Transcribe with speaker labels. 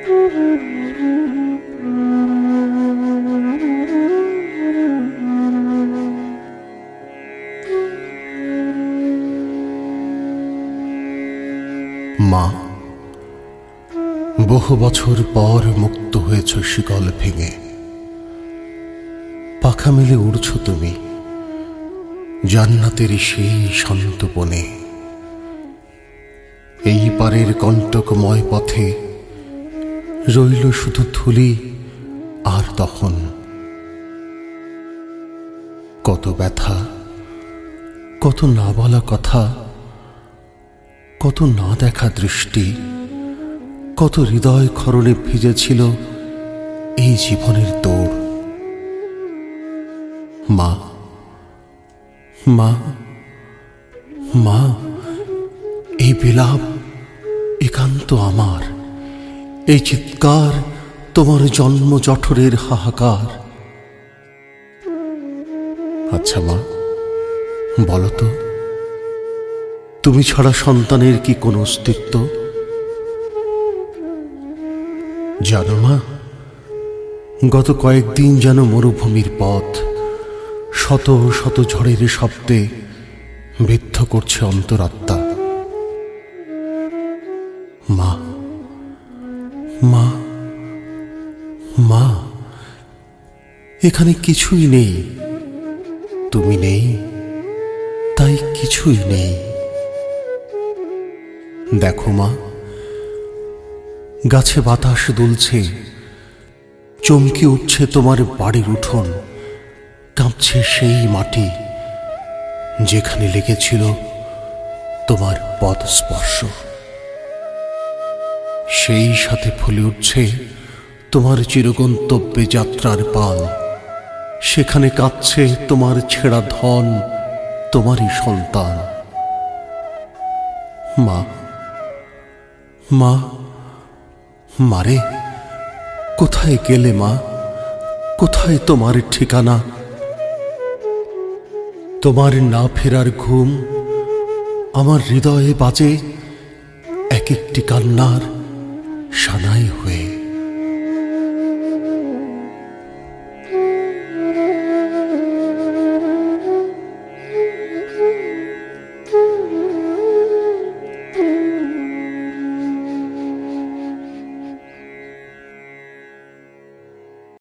Speaker 1: মা, বহু বছর পর মুক্ত হয়েছ শিকল ভেঙে। পাখা মেলে উড়ছ তুমি জান্নাতের সেই শান্ত বনে। এই পারের কণ্টকময় পথে রইল শুধু থুলি আর তখন কত ব্যথা, কত না বলা কথা, কত না দেখা দৃষ্টি, কত হৃদয় খরণে ভিজেছিল এই জীবনের দৌড়। মা মা মা, এই বিলাপ একান্ত আমার। এই চিৎকার তোমার জন্ম জঠরের হাহাকার। আচ্ছা মা বলো তো। তুমি ছাড়া সন্তানের কি কোনো অস্তিত্ব? জানো মা। গত কয়েকদিন যেন মরুভূমির পথ শত শত ঝড়ের শব্দে বিদ্ধ করছে অন্তরাত্মা। মা মা মা, এখানে কিছুই নেই। তুমি নেই, তাই কিছুই নেই। দেখো মা, গাছে বাতাস দুলছে, চমকে উঠছে তোমার বাড়ির উঠোন, কাঁপছে সেই মাটি যেখানে লেগেছিল তোমার পদ স্পর্শ সেই সাথে ফুলে উঠছে তোমার চিরগন্তব্যে যাত্রার পাল। সেখানে কাঁদছে তোমার ছেঁড়া ধন, তোমারই সন্তান। মা মা, মারে, কোথায় গেলে মা? কোথায় তোমার ঠিকানা? তোমার না ফেরার ঘুম, আমার হৃদয়ে বাজে এক একটি কান্নার